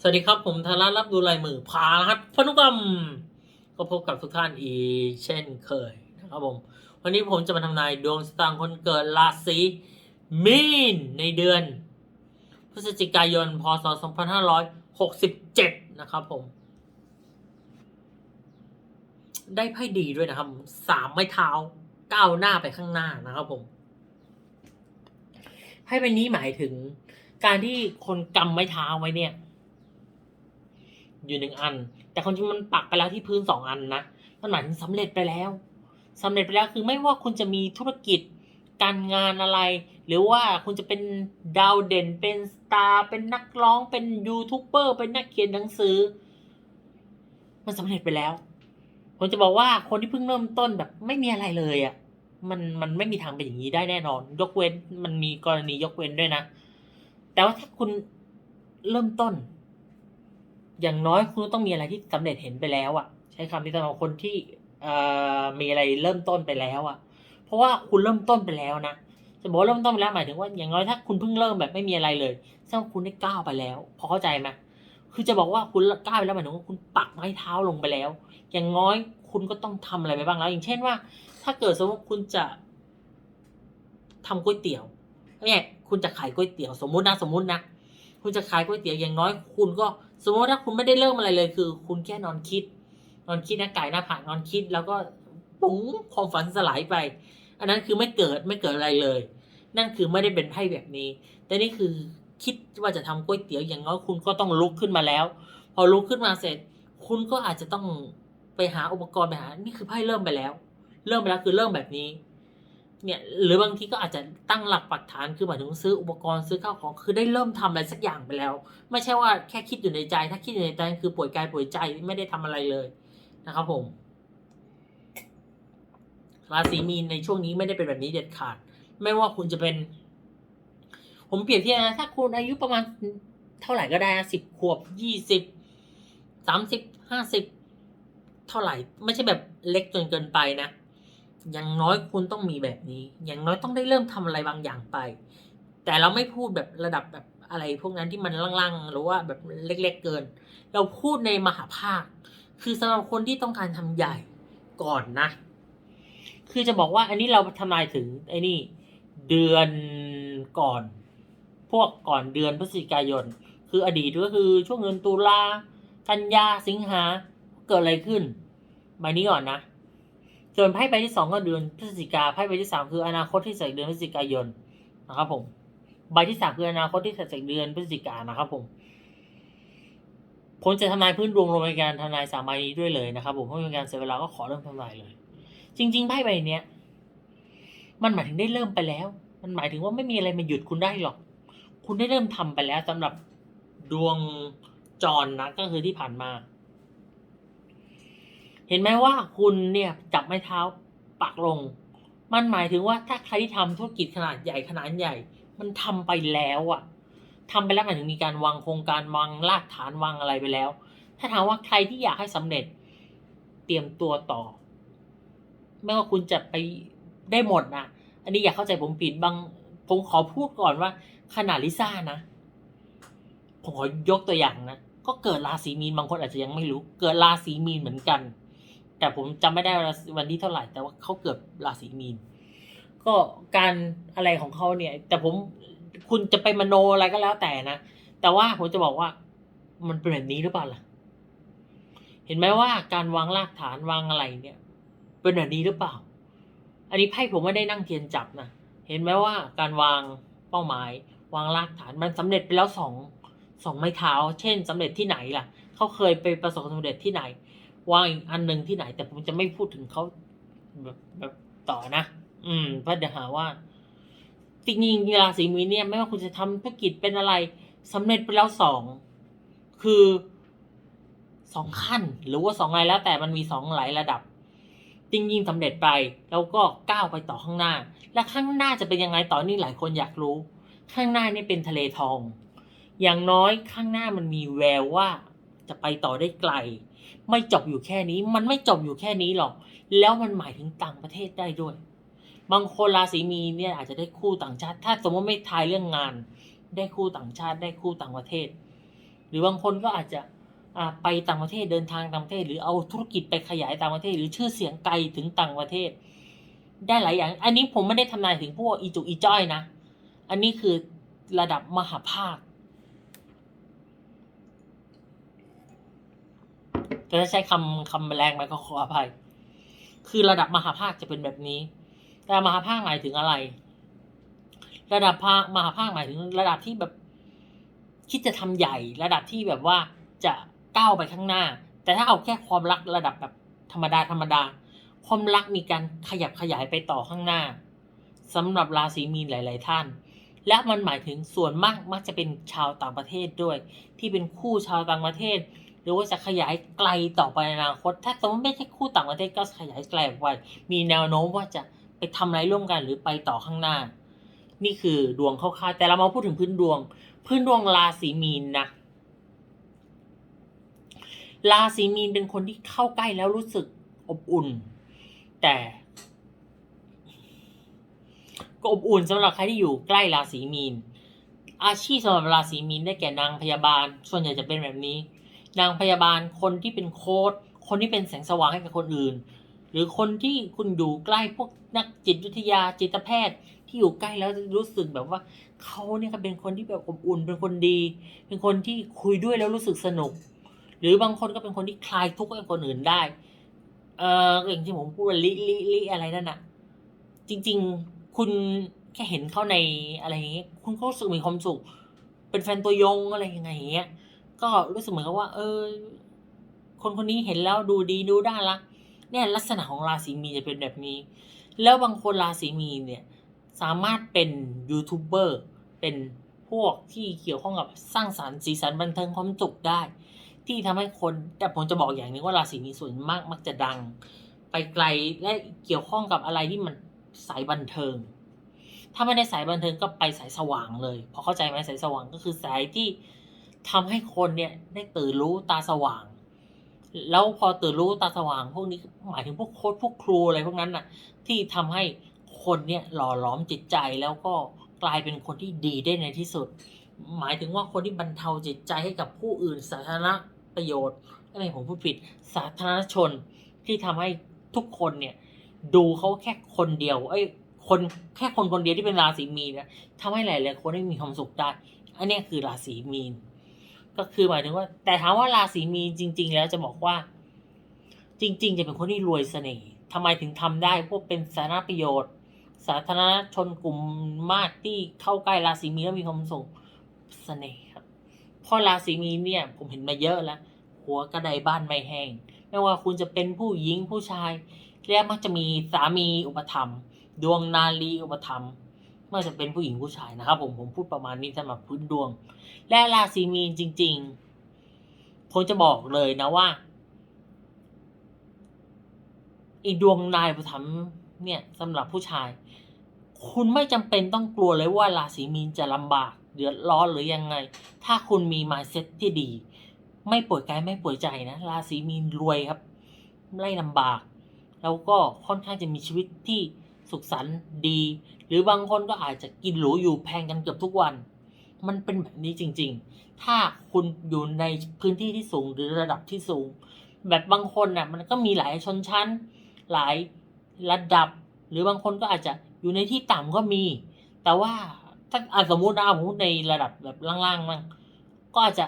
สวัสดีครับ ผมธารารับดูลายมือพาหัสพนุกรรม ก็พบกับทุกท่านอีกเช่นเคยนะครับผม วันนี้ผมจะมาทำนายดวงชะตางคนเกิดราศีมีนในเดือน พฤศจิกายน พศ 2567 นะครับผม ได้ไพ่ดีด้วยนะครับสามไม้เท้าก้าวหน้าไปข้างหน้านะครับผมไพ่ใบนี้หมายถึงการที่คนกำไม้เท้าไว้เนี่ย อยู่หนึ่งอัน แต่คนที่มันปักไปแล้วที่พื้นสองอันนะมันหมายถึงสำเร็จไปแล้วสำเร็จไปแล้วคือไม่ว่าคุณจะมีธุรกิจการงานอะไร หรือว่าคุณจะเป็นดาวเด่นเป็นสตาร์เป็นนักร้องเป็นยูทูบเบอร์เป็นนักเขียนหนังสือ มันสำเร็จไปแล้ว ผมจะบอกว่าคนที่เพิ่งเริ่มต้นแบบไม่มีอะไรเลยอะ่ะมันมันไม่มีทางเป็นอย่างนี้ได้แน่นอน ยกเว้นมันมีกรณียกเว้นด้วยนะ แต่ว่าถ้าคุณเริ่มต้น อย่างน้อยคุณต้องมีอะไรที่สำเร็จเห็นไปแล้วอะ่ะ ใช้คำนี้สำหรับคนที่มีอะไรเริ่มต้นไปแล้วอะ่ะ เพราะว่าคุณเริ่มต้นไปแล้วนะจะบอกเริ่มต้นไปแล้วหมายถึงว่าอย่างน้อยถ้าคุณเพิ่งเริ่มแบบไม่มีอะไรเลยแสดงว่าคุณได้ก้าวไปแล้ว พอเข้าใจไหมคือจะบอกว่าคุณก้าวไปแล้วหมายถึงว่าคุณปักไม้เท้าลงไปแล้ว อย่างน้อยคุณก็ต้องทำอะไรไปบ้างแล้ว อย่างเช่นว่า ถ้าเกิดสมมติคุณจะทำก๋วยเตี๋ยวเนี่ยคุณจะขายก๋วยเตี๋ยวสมมุตินะสมมุตินะคุณจะขายก๋วยเตี๋ยวอย่างน้อยคุณก็ สมมติถ้าคุณไม่ได้เริ่มอะไรเลยคือ คุณแค่นอนคิด นอนคิดนะไก่หน้าผากนอนคิด แล้วก็ปุ๋งความฝันสลายไป อันนั้นคือไม่เกิดไม่เกิดอะไรเลย นั่นคือไม่ได้เป็นไพ่แบบนี้ แต่นี่คือคิดว่าจะทำก๋วยเตี๋ยวอย่างน้อยคุณก็ต้องลุกขึ้นมาแล้ว พอลุกขึ้นมาเสร็จ คุณก็อาจจะต้องไปหาอุปกรณ์ไปหา นี่คือไพ่เริ่มไปแล้ว เริ่มไปแล้วคือเริ่มแบบนี้ เนี่ยหรือบางทีก็อาจจะตั้งหลักปักฐานคือหมายถึงซื้ออุปกรณ์ซื้อข้าวของคือได้เริ่มทำอะไรสักอย่างไปแล้ว ไม่ใช่ว่าแค่คิดอยู่ในใจ ถ้าคิดอยู่ในใจคือป่วยกายป่วยใจไม่ได้ทำอะไรเลยนะครับผมราศีมีนในช่วงนี้ไม่ได้เป็นแบบนี้เด็ดขาด ไม่ว่าคุณจะเป็น ผมเปรียบเทียบนะถ้าคุณอายุประมาณเท่าไหร่ก็ได้สิบขวบยี่สิบสามสิบห้าสิบเท่าไหร่ ไม่ใช่แบบเล็กจนเกินไปนะ อย่างน้อยคุณต้องมีแบบนี้ อย่างน้อยต้องได้เริ่มทำอะไรบางอย่างไป แต่เราไม่พูดแบบระดับแบบอะไรพวกนั้นที่มันล่างๆ หรือว่าแบบเล็กๆเกิน เราพูดในมหาภาค คือสำหรับคนที่ต้องการทำใหญ่ก่อนนะ คือจะบอกว่าอันนี้เราทำนายถึงไอ้นี่เดือนก่อน พวกก่อนเดือนพฤศจิกายน คืออดีตก็คือช่วงเดือนตุลากันยาสิงหาเกิดอะไรขึ้นใบนี้ก่อนนะ ส่วนไพ่ใบที่สองก็เดือนพฤศจิกาไพ่ใบที่สามคืออนาคตที่ใส่เดือนพฤศจิกายนนะครับผมใบที่สามคืออนาคตที่ใส่เดือนพฤศจิกานะครับผมผมจะทำนายพื้นดวงลงในการทำนายสามใบนี้ด้วยเลยนะครับ ผมเพราะเป็นการเสียเวลาก็ขอเริ่มทำนายเลย จริง ๆไพ่ใบเนี้ยมันหมายถึงได้เริ่มไปแล้ว มันหมายถึงว่าไม่มีอะไรมาหยุดคุณได้หรอก คุณได้เริ่มทำไปแล้วสำหรับดวงจรนะก็คือที่ผ่านมา เห็นไหมว่าคุณเนี่ยจับไม้เท้าปักลง มันหมายถึงว่าถ้าใครที่ทำธุรกิจขนาดใหญ่ขนาดใหญ่ มันทำไปแล้วอะทำไปแล้วหมายถึงมีการวางโครงการวางรากฐานวางอะไรไปแล้ว ถ้าถามว่าใครที่อยากให้สำเร็จ เตรียมตัวต่อ ไม่ว่าคุณจะไปได้หมดนะอันนี้อยากเข้าใจผมผิดบางผมขอพูดก่อนว่าขนาดลิซ่านะ ผมขอยกตัวอย่างนะ ก็เกิดราศีมีนบางคนอาจจะยังไม่รู้ เกิดราศีมีนเหมือนกัน แต่ผมจำไม่ได้วันที่เท่าไหร่ แต่ว่าเขาเกิดราศีมีน ก็การอะไรของเขาเนี่ย แต่ผมคุณจะไปมโนอะไรก็แล้วแต่นะ แต่ว่าผมจะบอกว่า มันเป็นแบบนี้หรือเปล่าล่ะ เห็นไหมว่าการวางรากฐานวางอะไรเนี่ย เป็นแบบนี้หรือเปล่า อันนี้ไพ่ผมไม่ได้นั่งเทียนจับนะ เห็นไหมว่าการวางเป้าหมายวางรากฐานมันสำเร็จไปแล้วสองสองไม้เท้า เช่นสำเร็จที่ไหนล่ะ เขาเคยไปประสบความสำเร็จที่ไหน วางอีกอันหนึ่งที่ไหน แต่ผมจะไม่พูดถึงเขาแบบแบบต่อนะ อืมเพราะเดี๋ยวหาว่าจริงๆราศีมีนเนี่ยไม่ว่าคุณจะทำธุรกิจเป็นอะไรสำเร็จไปแล้วสองคือสองขั้น หรือว่าสองอะไรแล้วแต่มันมีสองหลายระดับ จริงๆสำเร็จไปแล้วก็ก้าวไปต่อข้างหน้า และข้างหน้าจะเป็นยังไงต่อนี่หลายคนอยากรู้ ข้างหน้านี่เป็นทะเลทอง อย่างน้อยข้างหน้ามันมีแววว่าจะไปต่อได้ไกล ไม่จบอยู่แค่นี้ มันไม่จบอยู่แค่นี้หรอก แล้วมันหมายถึงต่างประเทศได้ด้วย บางคนราศีมีเนี่ยอาจจะได้คู่ต่างชาติ ถ้าสมมติไม่ทายเรื่องงาน ได้คู่ต่างชาติได้คู่ต่างประเทศ หรือบางคนก็อาจจะไปต่างประเทศเดินทางต่างประเทศ หรือเอาธุรกิจไปขยายต่างประเทศ หรือชื่อเสียงไกลถึงต่างประเทศ ได้หลายอย่าง อันนี้ผมไม่ได้ทำนายถึงพวกอีจุกอีจ้อยนะ อันนี้คือระดับมหาภาค แต่ถ้าใช้คำคำแรงไปก็ขออภัย คือระดับมหาภาคจะเป็นแบบนี้ แต่มหาภาคหมายถึงอะไร ระดับภาคมหาภาคหมายถึง ระดับที่แบบคิดจะทำใหญ่ ระดับที่แบบว่าจะก้าวไปข้างหน้า แต่ถ้าเอาแค่ความรักระดับแบบธรรมดาธรรมดา ความรักมีการขยับขยายไปต่อข้างหน้าสำหรับราศีมีนหลาย ๆ ท่าน และมันหมายถึงส่วนมากมักจะเป็นชาวต่างประเทศด้วย ที่เป็นคู่ชาวต่างประเทศ รือว่าจะขยายไกลต่อไปในอนาคต ถ้าสมมติไม่ใช่คู่ต่างประเทศก็ขยายไกลออกไปมีแนวโน้มว่าจะไปทำอะไรร่วมกันหรือไปต่อข้างหน้า นี่คือดวงคร่าวๆแต่เรามาพูดถึงพื้นดวง พื้นดวงราศีมีนนะราศีมีนเป็นคนที่เข้าใกล้แล้วรู้สึกอบอุ่น แต่ก็อบอุ่นสำหรับใครที่อยู่ใกล้ราศีมีน อาชีพสำหรับราศีมีนได้แก่นางพยาบาล ส่วนใหญ่จะเป็นแบบนี้ นางพยาบาลคนที่เป็นโค้ดคนที่เป็นแสงสว่างให้กับคนอื่น หรือคนที่คุณอยู่ใกล้พวกนักจิตวิทยาจิตแพทย์ที่อยู่ใกล้แล้วรู้สึกแบบว่าเขาเนี่ยเป็นคนที่แบบอบอุ่นเป็นคนดี เป็นคนที่คุยด้วยแล้วรู้สึกสนุก หรือบางคนก็เป็นคนที่คลายทุกข์ให้คนอื่นได้ เอออย่างที่ผมพูดว่าลิลิลิอะไรนั่นน่ะ จริง ๆคุณแค่เห็นเขาในอะไรอย่างเงี้ยคุณก็รู้สึกมีความสุข เป็นแฟนตัวยงอะไรยังไงอย่างเงี้ย ก็รู้สึกเหมือนกับว่า เออ คนคนนี้เห็นแล้วดูดีดูน่ารักเนี่ยลักษณะของราศีมีจะเป็นแบบนี้ แล้วบางคนราศีมีเนี่ยสามารถเป็นยูทูบเบอร์เป็นพวกที่เกี่ยวข้องกับสร้างสารรค์สีสันบันเทิงความสุขได้ ที่ทำให้คนแต่ผมจะบอกอย่างหนึงว่าราศีมีส่วนมากมักจะดัง ไปไกลและเกี่ยวข้องกับอะไรที่มันสายบันเทิง ถ้าไม่ได้สายบันเทิงก็ไปสายสว่างเลยพอเข้าใจไหมสายสว่างก็คือสายที่ ทำให้คนเนี่ยได้ตื่นรู้ตาสว่าง แล้วพอตื่นรู้ตาสว่าง พวกนี้หมายถึงพวกโค้ชพวกครูอะไรพวกนั้นน่ะ ที่ทำให้คนเนี่ยหล่อหลอมจิตใจแล้วก็กลายเป็นคนที่ดีได้ในที่สุด หมายถึงว่าคนที่บรรเทาจิตใจให้กับผู้อื่นสาธารณประโยชน์อะไรผมพูดผิดสาธารณชนที่ทำให้ทุกคนเนี่ยดูเขาแค่คนเดียวเอ้คนแค่คนคนเดียวที่เป็นราศีมีนนะทำให้หลายๆคนได้มีความสุขได้ อันนี้คือราศีมีน ก็คือหมายถึงว่า แต่ถามว่าราศีมีนจริง ๆ แล้วจะบอกว่า จริง ๆ จะเป็นคนที่รวยเสน่ห์ทำไมถึงทำได้พวกเป็นสาธารณประโยชน์ สาธารณชนกลุ่มมากที่เข้าใกล้ราศีมีนแล้วมีความสุขเสน่ห์ครับเพราะราศีมีนเนี่ย ผมเห็นมาเยอะแล้วหัวกระไดบ้านไม่แห้งไม่ว่าคุณจะเป็นผู้หญิงผู้ชายแล้วมักจะมีสามีอุปถัมภ์ดวงนาลีอุปถัมภ์ ไม่ว่าจะเป็นผู้หญิงผู้ชายนะครับ ผมผมพูดประมาณนี้สำหรับพื้นดวง และราศีมีนจริง ๆ ผมจะบอกเลยนะว่าอีดวงนายอุปถัมเนี่ยสำหรับผู้ชาย คุณไม่จำเป็นต้องกลัวเลยว่าราศีมีนจะลำบากเดือดร้อนหรือยังไง ถ้าคุณมีมายเซ็ตที่ดี ไม่ป่วยกายไม่ป่วยใจนะราศีมีนรวยครับไม่ลำบาก แล้วก็ค่อนข้างจะมีชีวิตที่สุขสันต์ดี หรือบางคนก็อาจจะกินหรูอยู่แพงกันเกือบทุกวัน มันเป็นแบบนี้จริง ๆ ถ้าคุณอยู่ในพื้นที่ที่สูงหรือระดับที่สูง แบบบางคนน่ะมันก็มีหลายชนชั้น หลายระดับ หรือบางคนก็อาจจะอยู่ในที่ต่ำก็มี แต่ว่าถ้าอะสมมุตินะผมในระดับแบบล่างๆมั่งก็อาจจะ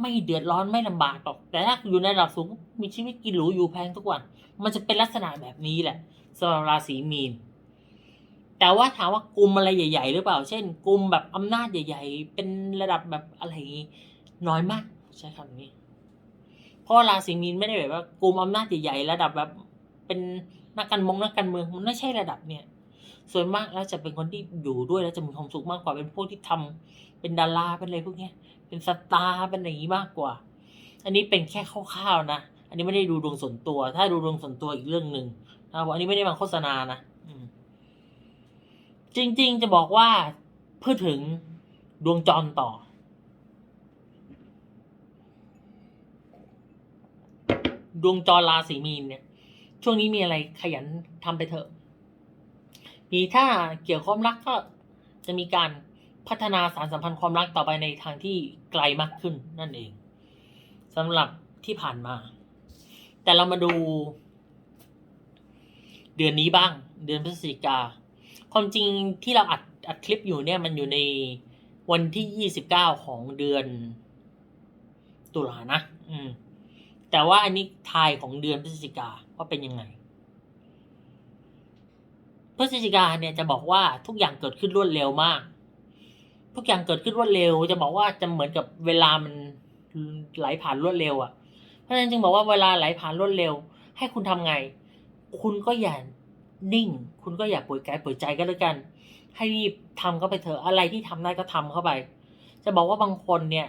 ไม่เดือดร้อนไม่ลำบากหรอก แต่ถ้าอยู่ในระดับสูงมีชีวิตกินหรูอยู่แพงทุกวัน มันจะเป็นลักษณะแบบนี้แหละสำหรับราศีมีน แต่ว่าถามว่ากลุ่มอะไรใหญ่ ๆ หรือเปล่า เช่นกลุ่มแบบอำนาจใหญ่ ๆ เป็นระดับแบบอะไรงี้น้อยมาก ใช้คำนี้ เพราะว่าราศีมีนไม่ได้แบบว่ากลุ่มอำนาจใหญ่ๆระดับแบบเป็นนักการเมองนักการเมืองมันไม่ใช่ระดับเนี่ย ส่วนมากแล้วจะเป็นคนที่อยู่ด้วยแล้วจะมีความสุขมากกว่าเป็นพวกที่ทำเป็นดาราเป็นอะไรพวกเนี้ย เป็นสตาร์เป็นอะไรอย่างนี้มากกว่า อันนี้เป็นแค่คร่าวๆนะ อันนี้ไม่ได้ดูดวงส่วนตัว ถ้าดูดวงส่วนตัวอีกเรื่องหนึ่งนะครับอันนี้ไม่ได้มาโฆษณานะ จริง ๆ จะบอกว่าพูดถึงดวงจรต่อ ดวงจรราศีมีนเนี่ย ช่วงนี้มีอะไรขยันทำไปเถอะ มีถ้าเกี่ยวข้องรักก็จะมีการพัฒนาสารสัมพันธ์ความรักต่อไปในทางที่ไกลมากขึ้นนั่นเองสำหรับที่ผ่านมา แต่เรามาดู เดือนนี้บ้าง เดือนพฤศจิกา ความจริงที่เราอัดอัดคลิปอยู่เนี่ยมันอยู่ในวันที่ยี่สิบเก้าของเดือน ตุลานะ อืม แต่ว่าอันนี้ทายของเดือนพฤศจิกาว่าเป็นยังไง พฤศจิกาเนี่ยจะบอกว่าทุกอย่างเกิดขึ้นรวดเร็วมาก ทุกอย่างเกิดขึ้นรวดเร็ว จะบอกว่าจะเหมือนกับเวลามันไหลผ่านรวดเร็วอะ่ะ เพราะฉะนั้นจึงบอกว่าเวลาไหลผ่านรวดเร็ว ให้คุณทำไง คุณก็อย่า นิ่ง คุณก็อย่าป่วยกายป่วยใจก็แล้วกัน ให้รีบทำเข้าไปเถอะอะไรที่ทำได้ก็ทำเข้าไป จะบอกว่าบางคนเนี่ย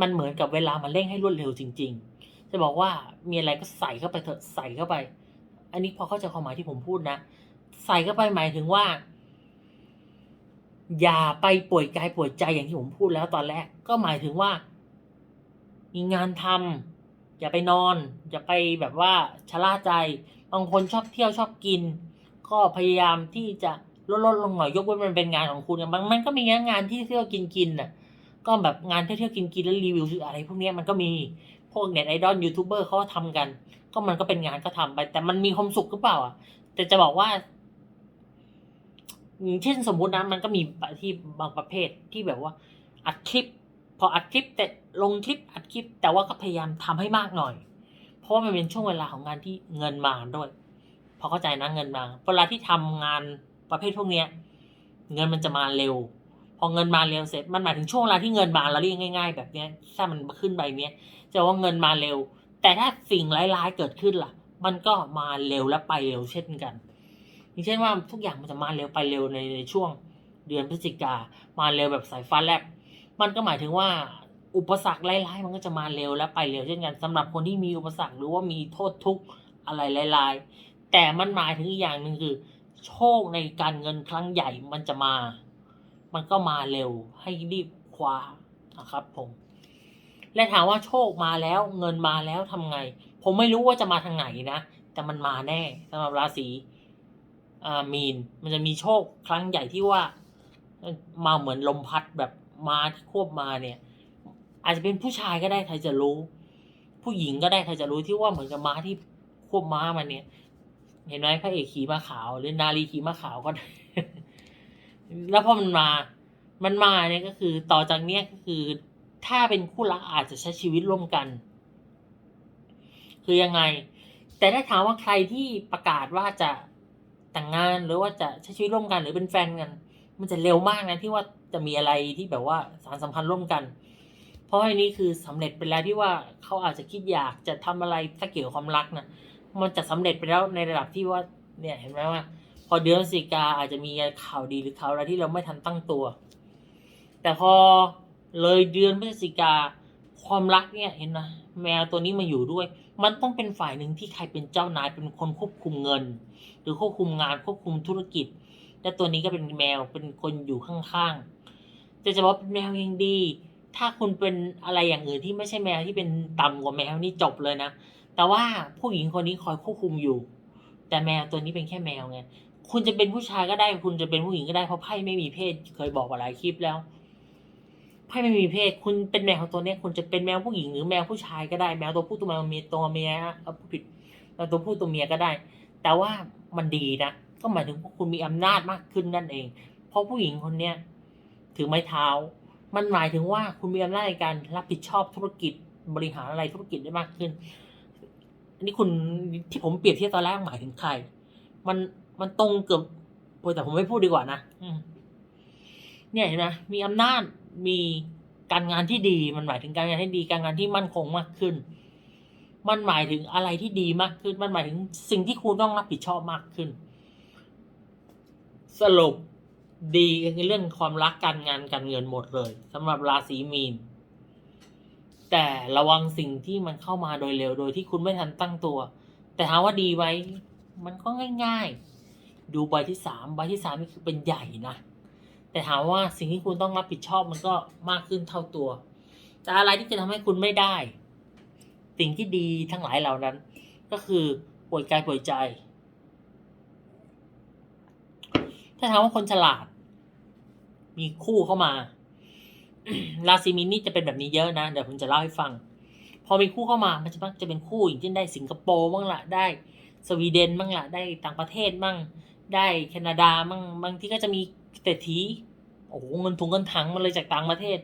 มันเหมือนกับเวลามันเร่งให้รวดเร็วจริง ๆ จะบอกว่ามีอะไรก็ใส่เข้าไปเถอะใส่เข้าไป อันนี้พอเข้าใจความหมายที่ผมพูดนะใส่เข้าไปหมายถึงว่า อย่าไปป่วยกายป่วยใจอย่างที่ผมพูดแล้วตอนแรก ก็หมายถึงว่ามีงานทำอย่าไปนอน อย่าไปแบบว่าชะล่าใจ บางคนชอบเที่ยวชอบกิน ก็พยายามที่จะลดลดลงหน่อยยกเว้นมันเป็นงานของคุณบางมันก็มีงานที่เที่ยวกินกินน่ะก็แบบงานเที่ยวกินกินแล้วรีวิวอะไรพวกนี้มันก็มีพวกเน็ตไอดอลยูทูบเบอร์เขาทำกัน ก็มันก็เป็นงานก็ทำไป แต่มันมีความสุขหรือเปล่าอะแต่จะบอกว่าอย่างเช่นสมมุตินะมันก็มีที่บางประเภทที่แบบว่าอัดคลิป พออัดคลิปแต่ลงคลิปอัดคลิป แต่ว่าก็พยายามทำให้มากหน่อย ราะว่ามันเป็นช่วงเวลาของงานที่เงินมาด้วยพอเข้าใจนะเงินมาเวลาที่ทำงานประเภทพวกเนี้ย เงินมันจะมาเร็ว พอเงินมาเร็วเสร็จมันหมายถึงช่วงเวลาที่เงินมาเราเรียกง่าย ๆ แบบเนี้ยถ้ามันขึ้นไปเนี้ยจะว่าเงินมาเร็ว แต่ถ้าสิ่งร้ายๆเกิดขึ้นล่ะ มันก็มาเร็วและไปเร็วเช่นกันอย่างเช่นว่าทุกอย่างมันจะมาเร็วไปเร็วในในช่วงเดือนพฤศจิกามาเร็วแบบสายฟ้าแลบมันก็หมายถึงว่า อุปสรรคร้ายๆมันก็จะมาเร็วและไปเร็วเช่นกันสำหรับคนที่มีอุปสรรคหรือว่ามีโทษทุกข์อะไรร้ายๆแต่มันหมายถึงอีกอย่างหนึ่งคือ โชคในการเงินครั้งใหญ่มันจะมา มันก็มาเร็วให้รีบคว้านะครับผมและถามว่าโชคมาแล้วเงินมาแล้วทำไง ผมไม่รู้ว่าจะมาทางไหนนะแต่มันมาแน่สำหรับราศีอ่ามีนมันจะมีโชคครั้งใหญ่ที่ว่ามาเหมือนลมพัดแบบมาที่ควบมาเนี่ย อาจจะเป็นผู้ชายก็ได้ใครจะรู้ ผู้หญิงก็ได้ใครจะรู้ที่ว่าเหมือนกับม้าที่ควบม้ามันเนี่ย เห็นไหมพระเอกขี่ม้าขาว หรือนารีขี่ม้าขาวก็ได้แล้วพอมันมา มันมาเนี่ยก็คือต่อจากเนี้ยก็คือ ถ้าเป็นคู่รักอาจจะใช้ชีวิตร่วมกัน คือยังไง แต่ถ้าถามว่าใครที่ประกาศว่าจะแต่งงานหรือว่าจะใช้ชีวิตร่วมกัน หรือเป็นแฟนกัน มันจะเร็วมากนะที่ว่าจะมีอะไรที่แบบว่าสารสัมพันธ์ร่วมกัน เพราะไอันนี้คือสำเร็จไปแล้วที่ว่าเขาอาจจะคิดอยากจะทำอะไรถ้าเกี่ยวกับความรักนะมันจะสำเร็จไปแล้วในระดับที่ว่าเนี่ยเห็นไหมว่า พอเดือนพฤศจิกาอาจจะมีข่าวดีหรือข่าวอะไรที่เราไม่ทันตั้งตัว แต่พอเลยเดือนพฤศจิกาความรักเนี่ยเห็นนะแมวตัวนี้มาอยู่ด้วย มันต้องเป็นฝ่ายหนึ่งที่ใครเป็นเจ้านายเป็นคนควบคุมเงิน หรือควบคุมงานควบคุมธุรกิจ และตัวนี้ก็เป็นแมวเป็นคนอยู่ข้างๆแต่จะบอกว่าเป็นแมวยังดี ถ้าคุณเป็นอะไรอย่างอื่นที่ไม่ใช่แมวที่เป็นต่ำกว่าแมวนี่จบเลยนะ แต่ว่าผู้หญิงคนนี้คอยควบคุมอยู่ แต่แมวตัวนี้เป็นแค่แมวไง คุณจะเป็นผู้ชายก็ได้ คุณจะเป็นผู้หญิงก็ได้ เพราะไพ่ไม่มีเพศ เคยบอกมาหลายคลิปแล้ว ไพ่ไม่มีเพศ คุณเป็นแมวตัวนี้คุณจะเป็นแมวผู้หญิงหรือแมวผู้ชายก็ได้ แมวตัวผู้ตัวแมวเมียตัวเมียเอาผู้ผิดแมวตัวผู้ตัวเมียก็ได้ แต่ว่ามันดีนะ ก็หมายถึงว่าคุณมีอำนาจมากขึ้นนั่นเอง เพราะผู้หญิงคนเนี้ยถือไม้เท้า มันหมายถึงว่าคุณมีอำนาจในการรับผิดชอบธุรกิจบริหารอะไรธุรกิจได้มากขึ้นอันนี้คุณที่ผมเปรียบเทียบตอนแรกหมายถึงใคร มันมันตรงเกือบโอ้ยแต่ผมไม่พูดดีกว่านะเนี่ยเห็นไหมมีอำนาจมีการงานที่ดี มันหมายถึงการงานที่ดี การงานที่มั่นคงมากขึ้น มันหมายถึงอะไรที่ดีมากขึ้น มันหมายถึงสิ่งที่คุณต้องรับผิดชอบมากขึ้น สรุป ดีในเรื่องความรักการงานการเงินหมดเลยสำหรับราศีมีน แต่ระวังสิ่งที่มันเข้ามาโดยเร็วโดยที่คุณไม่ทันตั้งตัว แต่ถามว่าดีไหมมันก็ง่าย ๆ ดูใบที่สามใบที่สามนี่คือเป็นใหญ่นะแต่ถามว่าสิ่งที่คุณต้องรับผิดชอบมันก็มากขึ้นเท่าตัว แต่อะไรที่จะทำให้คุณไม่ได้ สิ่งที่ดีทั้งหลายเหล่านั้น ก็คือป่วยกายป่วยใจ ถ้าถามว่าคนฉลาด มีคู่เข้ามาราศีมีนนี่จะเป็นแบบนี้เยอะนะ เดี๋ยวผมจะเล่าให้ฟัง พอมีคู่เข้ามา มันจะมักจะเป็นคู่อย่างเช่นได้สิงคโปร์บ้างละได้ สวีเดนบ้างละได้ต่างประเทศบ้างได้แคนาดาบ้างบางที่ก็จะมีเศรษฐีโอ้โหเงินถุงเงินถังมาเลยจากต่างประเทศ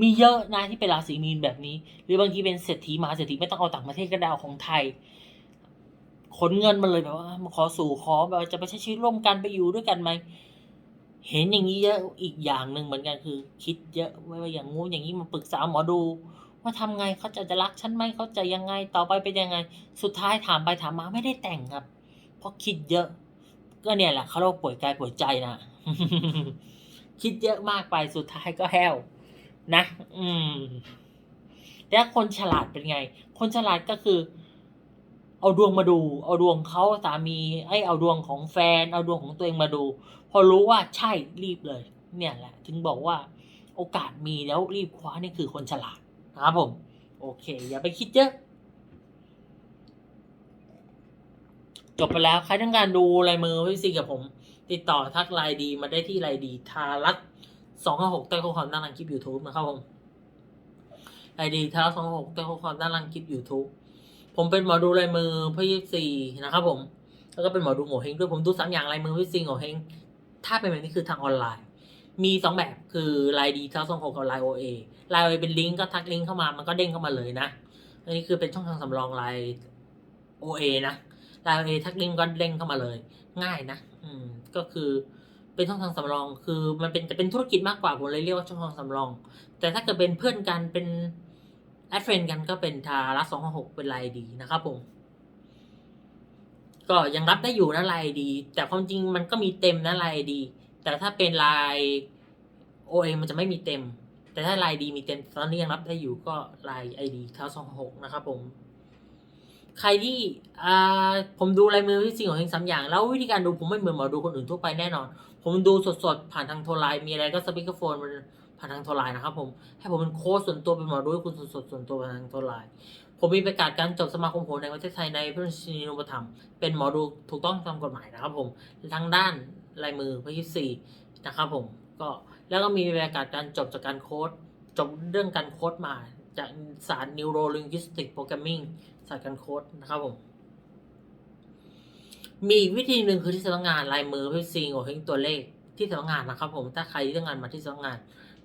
มีเยอะนะที่เป็นราศีมีนแบบนี้ หรือบางทีเป็นเศรษฐีมหาเศรษฐีไม่ต้องเอาต่างประเทศก็ได้เอาของไทย ขนเงินมาเลยแบบว่ามาขอสู่ขอแบบว่าจะไปใช้ชีวิตร่วมกันไปอยู่ด้วยกันไหมเห็นอย่างนี้เยอะอีกอย่างหนึ่งเหมือนกันคือ คิดเยอะว้ว่าอย่างงู้อย่างนี้มาปรึกษาหมอดู ว่าทำไงเขาจะจะรักฉันไหมเขาจะยังไงต่อไปเป็นยังไง สุดท้ายถามไปถามมาไม่ได้แต่งครับ เพราะคิดเยอะ ก็เนี่ยแหละเขาเราป่วยกายป่วยใจนะคิดเยอะมากไปสุดท้ายก็แห้วนะ อืมแล้วคนฉลาดเป็นไง คนฉลาดก็คือ เอาดวงมาดู เอาดวงเขาสามีไอ้เอาดวงของแฟน เอาดวงของตัวเองมาดู พอรู้ว่าใช่รีบเลย เนี่ยแหละ ถึงบอกว่าโอกาสมีแล้วรีบคว้านี่คือคนฉลาดนะครับผม โอเค อย่าไปคิดเยอะจบไปแล้วใครต้องการดูลายมือพี่ซีกับผม ติดต่อทักไลน์ดีมาได้ที่ไลน์ดีทารัตสองห้าหกใต้ข้อความด้านล่างคลิป YouTube นะครับผมไลน์ดีทารัตสองห้าหกใต้ข้อความด้านล่างคลิป YouTube ผมเป็นหมอดูลายมือพี่ซีนะครับผมแล้วก็เป็นหมอดูโง่เฮงด้วยผมดูสามอย่างลายมือพี่ซีโง่เฮงถ้าเป็นแบบนี้คือทางออนไลน์ มีสองแบบคือลน์ดีทารัตสองหกกับไลน์โอเอลน์โอเอเป็นลิงก์ก็ทักลิงก์เข้ามามันก็เด้งเข้ามาเลยนะอันนี้คือเป็นช่องทางสำรองลน์โอเอนะลน์โอเอทักลิงก์ก็เด้งเข้ามาเลย ง่ายนะ อืมก็คือเป็นช่องทางสำรองคือมันเป็นจะเป็นธุรกิจมากกว่าผมเลยเรียกว่าช่องทางสำรอง แต่ถ้าเกิดเป็นเพื่อนกันเป็น แอดเฟรนกันก็เป็นทารัสองหกเป็นลน์ดีนะครับผม ก็ยังรับได้อยู่นะลน์ดี แต่ความจริงมันก็มีเต็มนะลน์ดี แต่ถ้าเป็นลน์โอเอมันจะไม่มีเต็ม แต่ถ้าลน์ดีมีเต็ม ตอนนี้ยังรับได้อยู่ก็ลน์ไอดีเท้าสองหกนะครับผมใครที่อ่าผมดูลายมือที่สิ่งของเฮงสามอย่าง แล้ววิธีการดูผมไม่เหมือนหมอดูคนอื่นทั่วไปแน่นอน ผมดูสดๆ ผ่านทางโทรไลน์มีอะไรก็สปีกเกอร์โฟนมัน ผ่านทางโทรไลน์นะครับผมให้ผมเป็นโค้ชส่วนตัวเป็นหมอดูให้คุณสดๆส่วนตัวผ่านทางโทรไลน์ผมมีประกาศการจบสมาคมโหราในประเทศไทยในพระราชินีนุปถัมภ์เป็นหมอดูถูกต้องตามกฎหมายนะครับผมทางด้านลายมือพระยิสีนะครับผมก็แล้วก็มีประกาศการจบจากการโค้ดจบเรื่องการโค้ดมาจากศาสตร์ Neuro Linguistic Programming ศาสตร์การโค้ดนะครับผมมีวิธีหนึ่งคือที่สำนักงานลายมือพื่อซีโง่เฮงตัวเลขที่สำนักงานนะครับผมถ้าใครที่ต้องงานมาที่สำนักงาน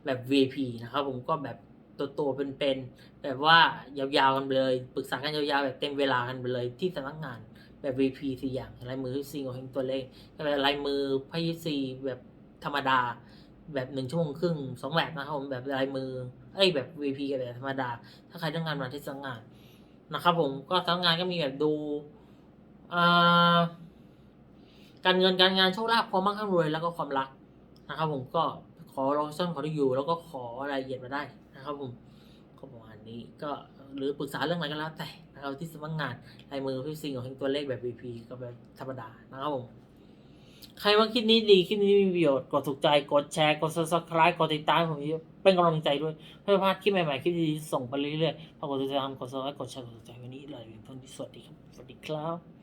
แบบ VIP นะครับผมก็แบบตัวๆเป็นๆแบบว่ายาวๆกันไปเลยปรึกษากันยาวๆแบบเต็มเวลากันไปเลยที่สำนักงานแบบ V.P. สี่อย่างลายมือเพื่อซีโง่เฮงตัวเลขแบบลายมือพยิซีแบบธรรมดา แบบหนึ่งชั่วโมงครึ่งสองแบบนะครับผมแบบลายมือเอ้ยแบบ VP กับแบบธรรมดา ถ้าใครต้องงานมาที่สำนักงานนะครับผมก็สำนักงานก็มีแบบดูอ่าการเงินการงานโชคลาภความมั่งคั่งรวยแล้วก็ความรักนะครับผมก็ อลเคชั่นขอที่อยู่แล้วก็ขอรายละเอียดมาได้นะครับผมก็ประมาณนี้ก็หรือปรึกษาเรื่องอะไรก็แล้วแต่นะครับที่สำนักงานลายมือพี่ซิงของตัวเลขแบบ VP ก็แบบธรรมดานะครับผมใครว่าคลิปนี้ดีคลิปนี้มีประโยชน์กดถูกใจกดแชร์กด subscribe กดติดตามผมเป็นกำลังใจด้วยเพื่อพลาดคลิปใหม่ๆคลิปดีๆส่งไปเรื่อยๆฝากกดติดตามกด subscribe กดแชร์กดถูกใจวันนี้ลาไปเพียงเท่านี้สวัสดีครับสวัสดีครับ